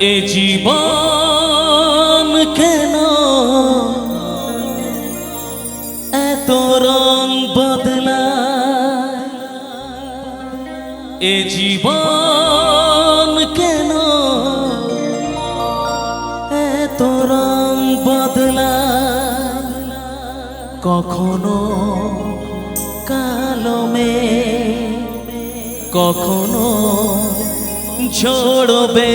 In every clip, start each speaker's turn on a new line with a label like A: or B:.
A: এ জীবন কেন? এত রং বদলা এ জীবন কেন? এত রং বদলা কখনো কালমে কখনো ঝড়বে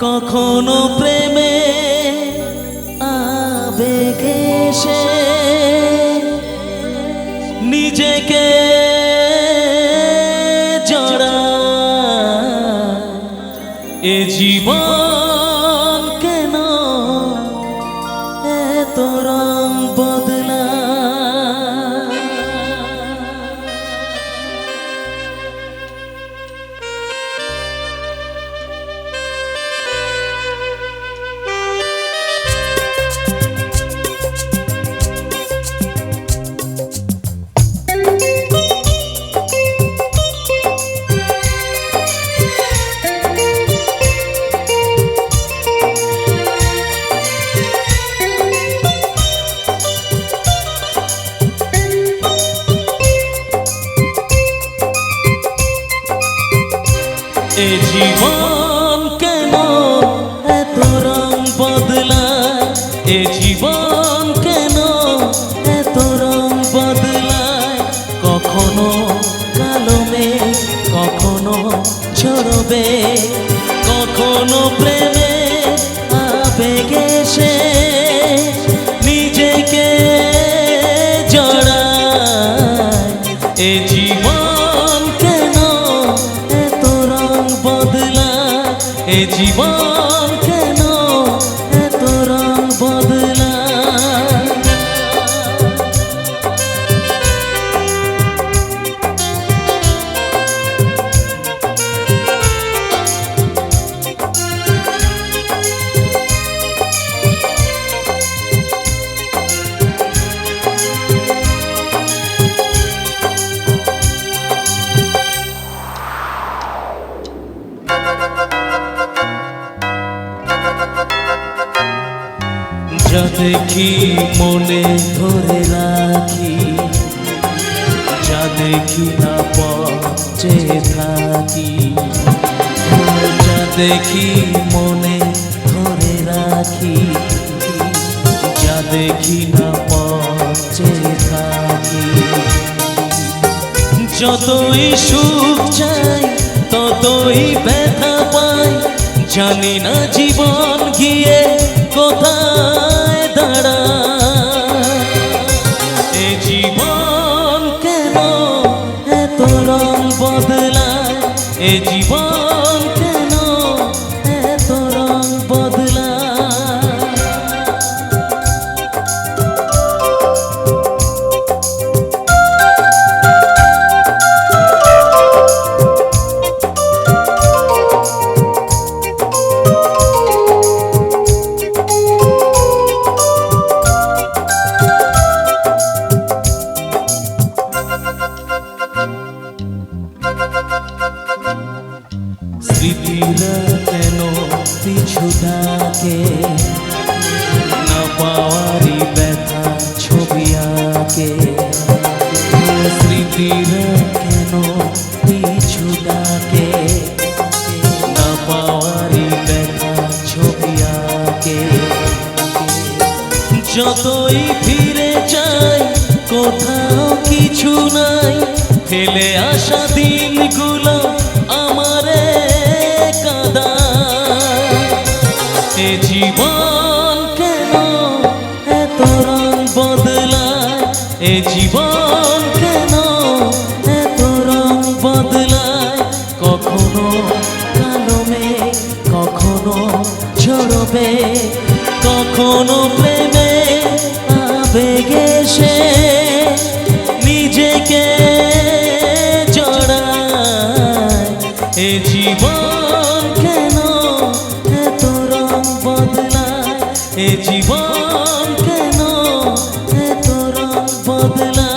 A: কখনো প্রেমে আবেগে সে নিজেকে জড়া। এ জীবন কেন এত রং এ জীবন কেন? এত রং বদলায়। এ জীবন কেন? এত রং বদলায়। কখনো কালো মেঘ, কখনো ঝরবে কখনো প্রেমে আবেগে সে নিজেকে জড়ায়। এ এ জীবন যা দেখি মনে ধরে রাখি, যা দেখি না পচে থাকি, যা দেখি মনে ধরে রাখি, যা দেখি না পচে থাকি। যতই সুখ চাই, ততই ব্যথা পাই, জানি না জীবন রং বদলায় এ জীবন স্মৃতিরা কেন? পিছু ডাকে। না পাওয়ারি ব্যথা ছবি আঁকে। স্মৃতিরা কেন পিছু ডাকে? না পাওয়ারি ব্যথা ছবি আঁকে। যতই ফিরে যাই, কোথাও কিছু নাই। ফেলে আসা দিনগুলো কখনো প্রেমে আবেগে সে নিজেকে জড়ায়। এ জীবন কেন এত রং বদলায়? এ জীবন কেন এত রং বদলায়?